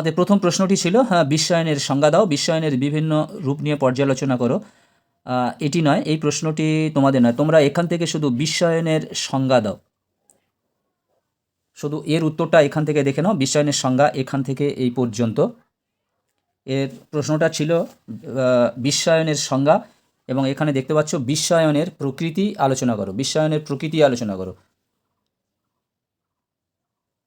তোমাদের প্রথম প্রশ্নটি ছিল হ্যাঁ বিশ্বায়নের সংজ্ঞা দাও, বিশ্বায়নের বিভিন্ন রূপ নিয়ে পর্যালোচনা করো। এটি নয়, এই প্রশ্নটি তোমাদের নয়, তোমরা এখান থেকে শুধু বিশ্বায়নের সংজ্ঞা দাও। শুধু এর উত্তরটা এখান থেকে দেখে নাও, বিশ্বায়নের সংজ্ঞা এখান থেকে এই পর্যন্ত। এর প্রশ্নটা ছিল বিশ্বায়নের সংজ্ঞা, এবং এখানে দেখতে পাচ্ছ, বিশ্বায়নের প্রকৃতি আলোচনা করো, বিশ্বায়নের প্রকৃতি আলোচনা করো।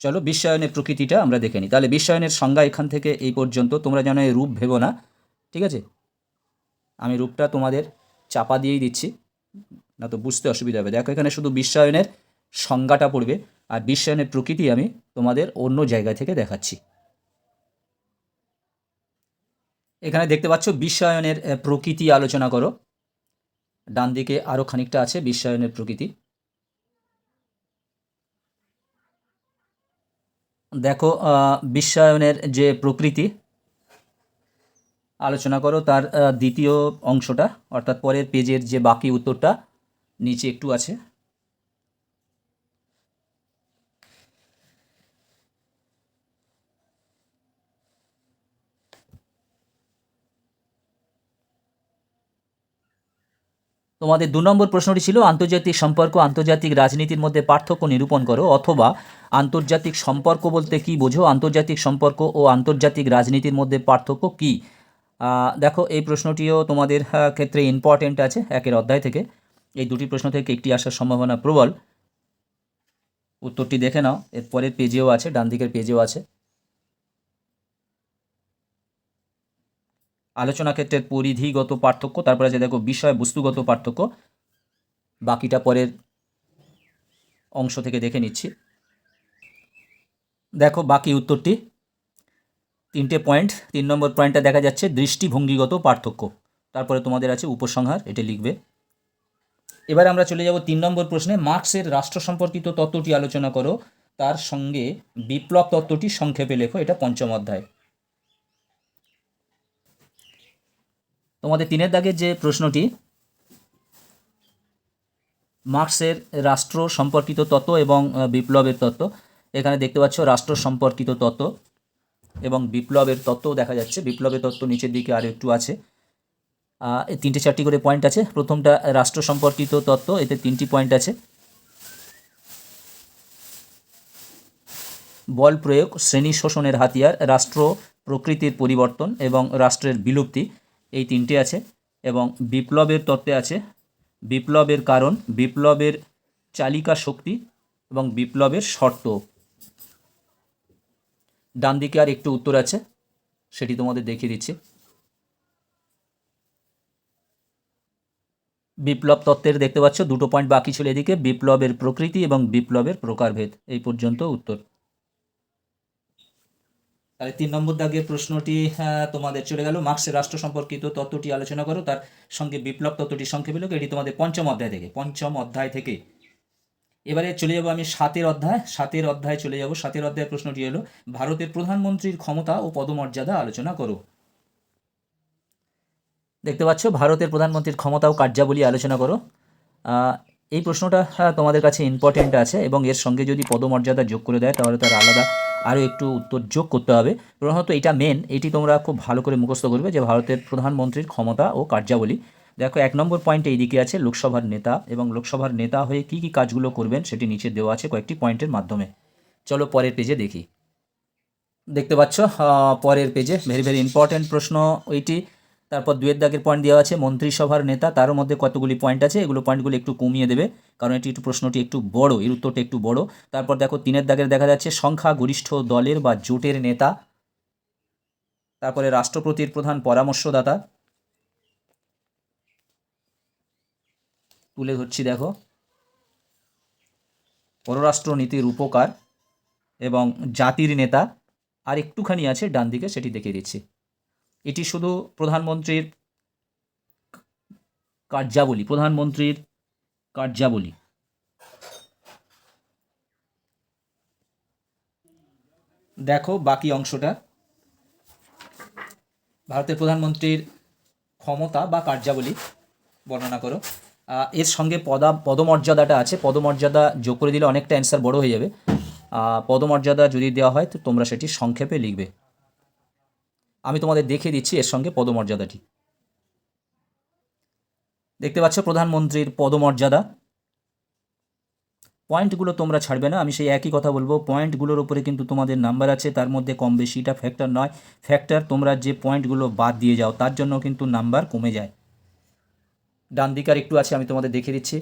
চলো বিশ্বায়নের প্রকৃতিটা আমরা দেখে নিই। তাহলে বিশ্বায়নের সংজ্ঞা এখান থেকে এই পর্যন্ত, তোমরা যেন এই রূপ ভেবো না, ঠিক আছে? আমি রূপটা তোমাদের চাপা দিয়েই দিচ্ছি, না তো বুঝতে অসুবিধা হবে। দেখো এখানে শুধু বিশ্বায়নের সংজ্ঞাটা পড়বে, আর বিশ্বায়নের প্রকৃতি আমি তোমাদের অন্য জায়গা থেকে দেখাচ্ছি। এখানে দেখতে পাচ্ছ, বিশ্বায়নের প্রকৃতি আলোচনা করো। ডান দিকে আরও খানিকটা আছে, বিশ্বায়নের প্রকৃতি। দেখো বিশ্বায়নের যে প্রকৃতি, আলোচনা করো, তার দ্বিতীয় অংশটা, অর্থাৎ পরের পেজের যে বাকি উত্তরটা, নিচে একটু আছে। তোমাদের দু নম্বর প্রশ্নটি ছিল, আন্তর্জাতিক সম্পর্ক, আন্তর্জাতিক রাজনীতির মধ্যে পার্থক্য নিরূপণ করো, অথবা আন্তর্জাতিক সম্পর্ক বলতে কি বোঝো? আন্তর্জাতিক সম্পর্ক ও আন্তর্জাতিক রাজনীতির মধ্যে পার্থক্য কি? দেখো, এই প্রশ্নটিও তোমাদের ক্ষেত্রে ইম্পর্টেন্ট আছে একের অধ্যায় থেকে। এই দুটি প্রশ্ন থেকে একটি আসার সম্ভাবনা প্রবল। উত্তরটি দেখে নাও, এর পরের পেজেও আছে, ডান দিকের পেজেও আছে। আলোচনা ক্ষেত্রের পরিধিগত পার্থক্য, তারপরে আছে দেখো, বিষয় বস্তুগত পার্থক্য। বাকিটা পরের অংশ থেকে দেখে নিচ্ছি। দেখো বাকি উত্তরটি। তিনটে পয়েন্ট তিন নম্বর পয়েন্টটা দেখা যাচ্ছে দৃষ্টিভঙ্গিগত পার্থক্য। তারপরে তোমাদের আছে উপসংহার, এটা লিখবে। এবার আমরা চলে যাব তিন নম্বর প্রশ্নে। মার্কসের রাষ্ট্র সম্পর্কিত তত্ত্বটি আলোচনা করো। তার সঙ্গে বিপ্লব তত্ত্বটি সংক্ষেপে লেখো, এটা পঞ্চম অধ্যায়। তোমাদের তিনের দাগের যে প্রশ্নটি, মার্কসের রাষ্ট্র সম্পর্কিত তত্ত্ব এবং বিপ্লবের তত্ত্ব এখানে দেখতে পাচ্ছ রাষ্ট্র সম্পর্কিত তত্ত্ব এবং বিপ্লবের তত্ত্বও দেখা যাচ্ছে। বিপ্লবের তত্ত্ব নিচের দিকে আরও একটু আছে। তিনটে চারটি করে পয়েন্ট আছে। প্রথমটা রাষ্ট্র সম্পর্কিত তত্ত্ব, এতে তিনটি পয়েন্ট আছে। বল প্রয়োগ, শ্রেণি শোষণের হাতিয়ার, রাষ্ট্র প্রকৃতির পরিবর্তন এবং রাষ্ট্রের বিলুপ্তি, এই তিনটে আছে। এবং বিপ্লবের তত্ত্বে আছে, বিপ্লবের কারণ, বিপ্লবের চালিকা শক্তি এবং বিপ্লবের শর্ত। ডান দিকে আর একটু উত্তর আছে, সেটি তোমাদের দেখিয়ে দিচ্ছি। বিপ্লব তত্ত্বের দেখতে পাচ্ছ, দুটো পয়েন্ট বাকি ছিল এদিকে, বিপ্লবের প্রকৃতি এবং বিপ্লবের প্রকারভেদ, এই পর্যন্ত উত্তর। তাহলে তিন নম্বর দাগের প্রশ্নটি তোমাদের চলে গেল। মার্ক্সের রাষ্ট্র সম্পর্কিত তত্ত্বটি আলোচনা করো, তার সঙ্গে বিপ্লব তত্ত্বটি সংক্ষেপে লোক, এটি তোমাদের পঞ্চম অধ্যায় থেকে, পঞ্চম অধ্যায় থেকে এবারে চলে যাব আমি সাতের অধ্যায় সাতের অধ্যায় চলে যাব। সাতের অধ্যায়ের প্রশ্নটি হলো ভারতের প্রধানমন্ত্রীর ক্ষমতা ও পদমর্যাদা আলোচনা করো। দেখতে পাচ্ছ ভারতের প্রধানমন্ত্রীর ক্ষমতা ও কার্যাবলী আলোচনা করো। এই প্রশ্নটা আহ, তোমাদের কাছে ইম্পর্টেন্ট আছে এবং এর সঙ্গে যদি পদমর্যাদা যোগ করে দেয় তাহলে তার আলাদা আরও একটু উত্তর যোগ করতে হবে। প্রধানত এটা মেন এটি তোমরা খুব ভালো করে মুখস্থ করবে যে ভারতের প্রধানমন্ত্রীর ক্ষমতা ও কার্যাবলী। দেখো, এক নম্বর পয়েন্ট এইদিকে আছে লোকসভার নেতা এবং লোকসভার নেতা হয়ে কি কি কাজগুলো করবেন সেটি নিচে দেওয়া আছে কয়েকটি পয়েন্টের মাধ্যমে। চলো পরের পেজে দেখি। দেখতে পাচ্ছ পরের পেজে ভেরি ভেরি ইম্পর্ট্যান্ট প্রশ্ন ওইটি। তারপর দুয়ের দাগের পয়েন্ট দেওয়া আছে, মন্ত্রিসভার নেতা তার মধ্যে কতগুলি পয়েন্ট আছে, এগুলো পয়েন্টগুলো একটু কমিয়ে দেবে, কারণ এটি একটু প্রশ্নটি একটু বড়, এর উত্তরটা একটু বড়। তারপর দেখো, তিনের দাগের দেখা যাচ্ছে সংখ্যা গরিষ্ঠ দলের বা জোটের নেতা, তারপরে রাষ্ট্রপতির প্রধান পরামর্শদাতা তুলে ধরছি, দেখো। পররাষ্ট্র নীতির উপকার এবং জাতির নেতা, আর একটুখানি আছে ডান দিকে সেটি দেখিয়ে দিচ্ছি। এটি শুধু প্রধানমন্ত্রীর কার্যাবলী প্রধানমন্ত্রীর কার্যাবলী। দেখো বাকি অংশটা। ভারতের প্রধানমন্ত্রীর ক্ষমতা বা কার্যাবলী বর্ণনা করো। এর সঙ্গে পদা পদমর্যাদাটা আছে। পদমর্যাদা যোগ করে দিলে অনেকটা অ্যান্সার বড় হয়ে যাবে। পদমর্যাদা যদি দেওয়া হয়, তো তোমরা সেটি সংক্ষেপে লিখবে। আমি তোমাদের দেখে দিচ্ছি এর সঙ্গে পদমর্যাদাটি। দেখতে পাচ্ছ প্রধানমন্ত্রীর পদমর্যাদা। পয়েন্টগুলো তোমরা ছাড়বে না, আমি সেই একই কথা বলব। পয়েন্টগুলোর উপরে কিন্তু তোমাদের নাম্বার আছে, তার মধ্যে কম বেশিটা ফ্যাক্টর নয়। ফ্যাক্টর তোমরা যে পয়েন্টগুলো বাদ দিয়ে যাও, তার জন্য কিন্তু নাম্বার কমে যায়। ডান দিকার একটু আছে, আমি তোমাদের দেখিয়ে দিচ্ছি।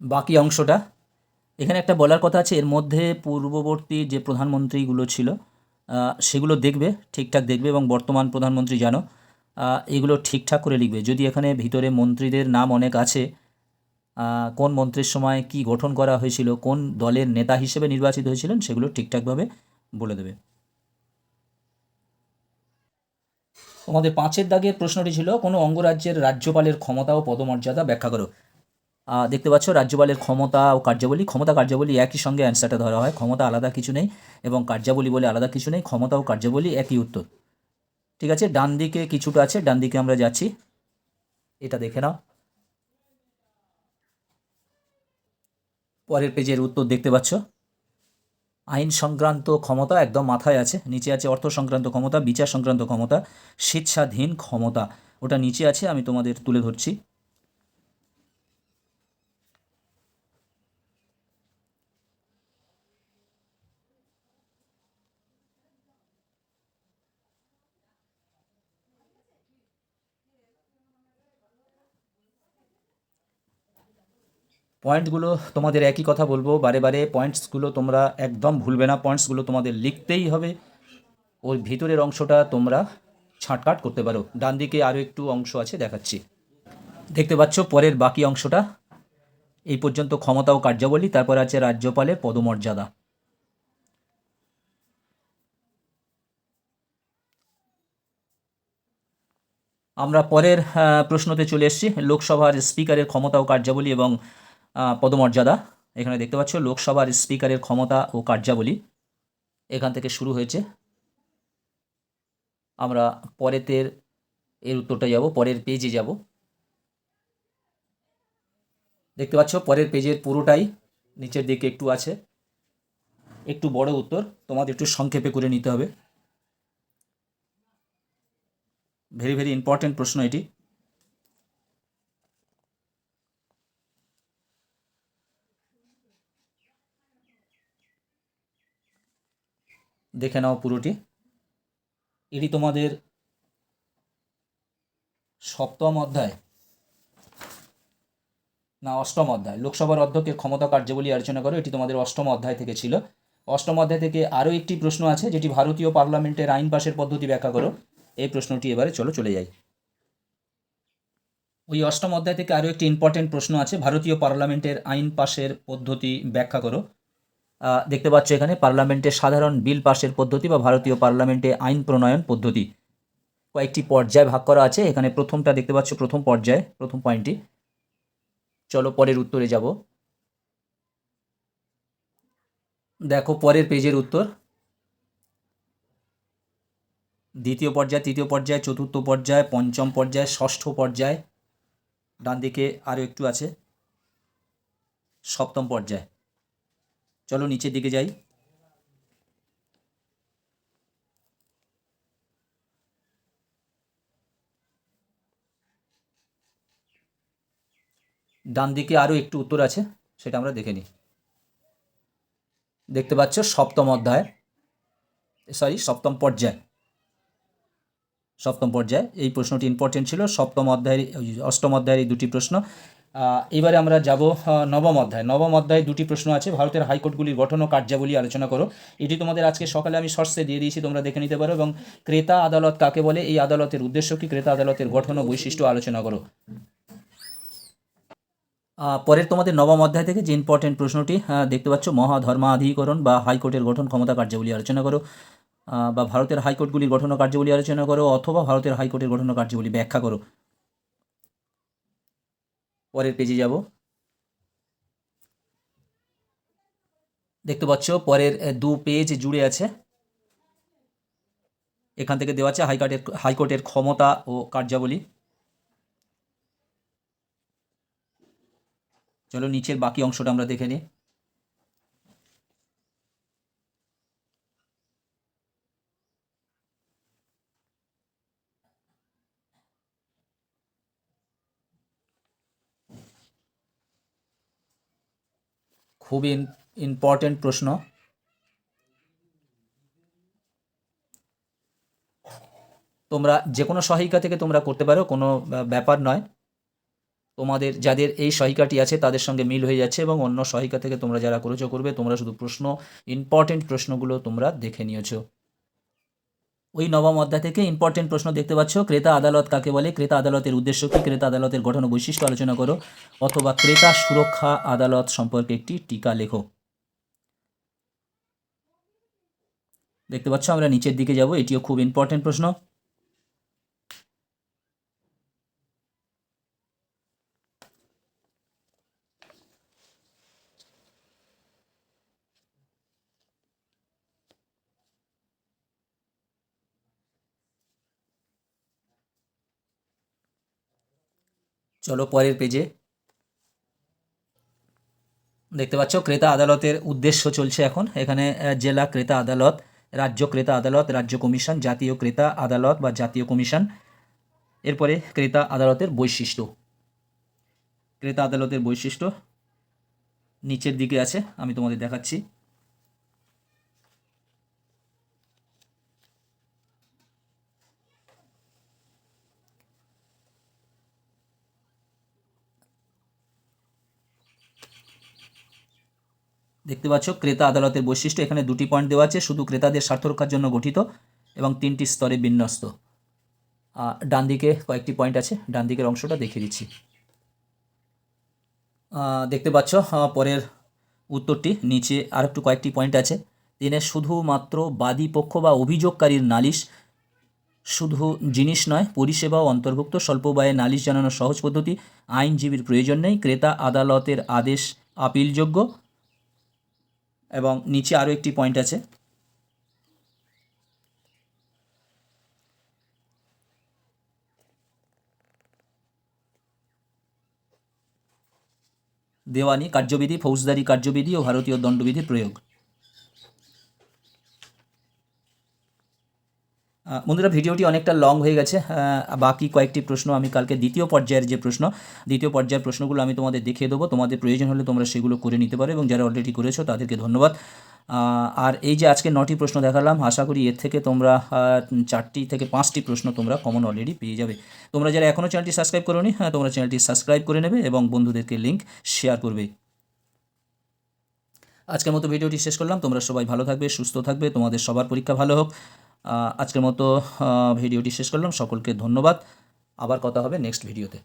বাকি অংশটা, এখানে একটা বলার কথা আছে, এর মধ্যে পূর্ববর্তী যে প্রধানমন্ত্রীগুলো ছিল সেগুলো দেখবে, ঠিকঠাক দেখবে, এবং বর্তমান প্রধানমন্ত্রী জানো এগুলো ঠিকঠাক করে লিখবে। যদি এখানে ভিতরে মন্ত্রীদের নাম অনেক আছে কোন মন্ত্রীর সময় কি গঠন করা হয়েছিল, কোন দলের নেতা হিসেবে নির্বাচিত হয়েছিলেন, সেগুলো ঠিকঠাকভাবে বলে দেবে। তোমাদের পাঁচের দাগের প্রশ্নটি ছিল, কোনো অঙ্গরাজ্যের রাজ্যপালের ক্ষমতা ও পদমর্যাদা ব্যাখ্যা করো। দেখতে পাচ্ছ, রাজ্যপালের ক্ষমতা ও কার্যাবলী, ক্ষমতা, কার্যাবলী একই সঙ্গে অ্যান্সারটা ধরা হয়। ক্ষমতা আলাদা কিছু নেই এবং কার্যাবলী বলে আলাদা কিছু নেই, ক্ষমতা ও কার্যাবলী একই উত্তর। ঠিক আছে? ডান দিকে কিছুটা আছে, ডান দিকে আমরা যাচ্ছি। এটা দেখে নাও। পরের পেজের উত্তর দেখতে পাচ্ছ। আইন সংক্রান্ত ক্ষমতা একদম মাথায় আছে। নিচে আছে অর্থ সংক্রান্ত ক্ষমতা, বিচার সংক্রান্ত ক্ষমতা, স্বেচ্ছাধীন ক্ষমতা। ওটা নিচে আছে, আমি তোমাদের তুলে ধরছি। পয়েন্টগুলো তোমাদের একই কথা বলব। বারে বারে পয়েন্টসগুলো তোমরা একদম ভুলবে না। পয়েন্টসগুলো তোমাদের লিখতেই হবে। ওর ভিতরের অংশটা তোমরা ছাঁটকাট করতে পারো। ডান দিকে আরও একটু অংশ আছে, দেখাচ্ছি। দেখতে পাচ্ছ, পরের বাকি অংশটা। এই পর্যন্ত ক্ষমতা ও কার্যাবলী, তারপর আছে রাজ্যপালের পদমর্যাদা। আমরা পরের প্রশ্নতে চলে এসেছি। লোকসভার স্পিকারের ক্ষমতা ও কার্যাবলী এবং পদমর্যাদা। এখানে দেখতে পাচ্ছ, লোকসভার স্পিকারের ক্ষমতা ও কার্যাবলী। এখান থেকে শুরু হয়েছে। আমরা পরেতের, এর উত্তরটা যাব, পরের পেজে যাব। দেখতে পাচ্ছ, পরের পেজের পুরোটাই নিচের দিকে একটু আছে। একটু বড় উত্তর, তোমাদের একটু সংক্ষেপে করে নিতে হবে। ভেরি ভেরি ইম্পর্টেন্ট প্রশ্ন এটি। দেখে নাও পুরোটি। এটি তোমাদের সপ্তম অধ্যায়, না, অষ্টম অধ্যায়। লোকসভার অধ্যক্ষের ক্ষমতা কার্যাবলী আলোচনা করো, এটি তোমাদের অষ্টম অধ্যায় থেকে ছিল। অষ্টম অধ্যায় থেকে আরও একটি প্রশ্ন আছে, যেটি ভারতীয় পার্লামেন্টের আইন পাশের পদ্ধতি ব্যাখ্যা করো। এই প্রশ্নটি এবারে চলো চলে যাই। ওই অষ্টম অধ্যায় থেকে আরও একটি ইম্পর্টেন্ট প্রশ্ন আছে, ভারতীয় পার্লামেন্টের আইন পাশের পদ্ধতি ব্যাখ্যা করো। দেখতে পাচ্ছ এখানে পার্লামেন্টের সাধারণ বিল পাশের পদ্ধতি বা ভারতীয় পার্লামেন্টে আইন প্রণয়ন পদ্ধতি। কয়েকটি পর্যায় ভাগ করা আছে। এখানে প্রথমটা দেখতে পাচ্ছ, প্রথম পর্যায়, প্রথম পয়েন্টটি। চলো পরের উত্তরে যাব। দেখো পরের পেজের উত্তর। দ্বিতীয় পর্যায়, তৃতীয় পর্যায়, চতুর্থ পর্যায়, পঞ্চম পর্যায়, ষষ্ঠ পর্যায়। ডান দিকে আরও একটু আছে। সপ্তম পর্যায়। চলো নিচের দিকে যাই। ডান দিকে আরও একটু উত্তর আছে, সেটা আমরা দেখে নিই। দেখতে পাচ্ছ সপ্তম অধ্যায় সরি সপ্তম পর্যায়। সপ্তম পর্যায়ে, এই প্রশ্নটি ইম্পর্টেন্ট ছিল। সপ্তম অধ্যায়ের অষ্টম অধ্যায়ের এই দুটি প্রশ্ন এবারে আমরা যাব নবম অধ্যায়। নবম অধ্যায়ে দুটি প্রশ্ন আছে। ভারতের হাইকোর্টগুলির গঠন ও কার্যাবলী আলোচনা করো। এটি তোমাদের আজকে সকালে আমি শর্টসে দিয়ে দিয়েছি, তোমরা দেখে নিতে পারো। এবং ক্রেতা আদালত কাকে বলে, এই আদালতের উদ্দেশ্য কি? ক্রেতা আদালতের গঠন ও বৈশিষ্ট্য আলোচনা করো। পরের তোমাদের নবম অধ্যায় থেকে যে ইম্পর্টেন্ট প্রশ্নটি দেখতে পাচ্ছ, মহাধর্মাধিকরণ বা হাইকোর্টের গঠন ক্ষমতা কার্যাবলী আলোচনা করো। বা ভারতের হাইকোর্টগুলির গঠন কার্যাবলী আলোচনা করো, অথবা ভারতের হাইকোর্টের গঠন কার্যাবলী ব্যাখ্যা করো। পরের পেজে যাব। দেখতে পাচ্ছ, পরের দু পেজ জুড়ে আছে। এখান থেকে দেওয়া আছে হাইকোর্টের হাইকোর্টের ক্ষমতা ও কার্যাবলী। চলো নিচের বাকি অংশটা আমরা দেখে নিই। খুবই ইম্পর্টেন্ট প্রশ্ন। তোমরা যে কোনো সহায়িকা থেকে তোমরা করতে পারো, কোনো ব্যাপার নয়। তোমাদের, যাদের এই সহিকাটি আছে, তাদের সঙ্গে মিল হয়ে যাচ্ছে এবং অন্য সহিকা থেকে তোমরা যারা করেছ, করবে, তোমরা শুধু প্রশ্ন ইম্পর্টেন্ট প্রশ্নগুলো তোমরা দেখে নিয়েছো। ওই নবম অধ্যায় থেকে ইম্পর্টেন্ট প্রশ্ন দেখতে পাচ্ছ। ক্রেতা আদালত কাকে বলে? ক্রেতা আদালতের উদ্দেশ্য কী? ক্রেতা আদালতের গঠন বৈশিষ্ট্য আলোচনা করো। অথবা ক্রেতা সুরক্ষা আদালত সম্পর্কে একটি টিকা লেখো। দেখতে পাচ্ছ, আমরা নিচের দিকে যাব। এটিও খুব ইম্পর্টেন্ট প্রশ্ন। চলো পরের পেজে দেখতে পাচ্ছ, ক্রেতা আদালতের উদ্দেশ্য চলছে এখন। এখানে জেলা ক্রেতা আদালত, রাজ্য ক্রেতা আদালত, রাজ্য কমিশন, জাতীয় ক্রেতা আদালত বা জাতীয় কমিশন। এরপরে ক্রেতা আদালতের বৈশিষ্ট্য। ক্রেতা আদালতের বৈশিষ্ট্য নিচের দিকে আছে, আমি তোমাদের দেখাচ্ছি। দেখতে পাচ্ছ, ক্রেতা আদালতের বৈশিষ্ট্য, এখানে দুটি পয়েন্ট দেওয়া আছে, শুধু ক্রেতাদের স্বার্থ রক্ষার জন্য গঠিত এবং তিনটি স্তরে বিন্যস্ত। ডান দিকে কয়েকটি পয়েন্ট আছে, ডান দিকের অংশটা দেখিয়ে দিচ্ছি। দেখতে পাচ্ছ পরের উত্তরটি, নিচে আর একটু কয়েকটি পয়েন্ট আছে। তিনে শুধুমাত্র বাদী পক্ষ বা অভিযোগকারীর নালিশ, শুধু জিনিস নয় পরিষেবাও অন্তর্ভুক্ত, স্বল্প ব্যয়ে নালিশ জানানোর সহজ পদ্ধতি, আইনজীবীর প্রয়োজন নেই, ক্রেতা আদালতের আদেশ, আপিলযোগ্য এবং নিচে আরও একটি পয়েন্ট আছে। দেওয়ানি কার্যবিধি ফৌজদারি কার্যবিধি ও ভারতীয় দণ্ডবিধির প্রয়োগ। বন্ধুরা, ভিডিওটি অনেকটা লং হয়ে গেছে। বাকি কয়েকটি প্রশ্ন আমি কালকে দ্বিতীয় পর্যায়ের যে প্রশ্ন, দ্বিতীয় পর্যায়ের প্রশ্নগুলো আমি তোমাদের দেখিয়ে দেবো। তোমাদের প্রয়োজন হলে তোমরা সেগুলো করে নিতে পারো এবং যারা অলরেডি করেছ, তাদেরকে ধন্যবাদ। আর এই যে আজকে নটি প্রশ্ন দেখালাম, আশা করি এর থেকে তোমরা চারটি থেকে পাঁচটি প্রশ্ন তোমরা কমন অলরেডি পেয়ে যাবে। তোমরা যারা এখনও চ্যানেলটি সাবস্ক্রাইব করোনি হ্যাঁ তোমরা চ্যানেলটি সাবস্ক্রাইব করে নেবে এবং বন্ধুদেরকে লিঙ্ক শেয়ার করবে। আজকের মতো ভিডিওটি শেষ করলাম। তোমরা সবাই ভালো থাকবে, সুস্থ থাকবে। তোমাদের সবার পরীক্ষা ভালো হোক। আজকের মতো ভিডিওটি শেষ করলাম। সকলকে ধন্যবাদ। আবার কথা হবে নেক্সট ভিডিওতে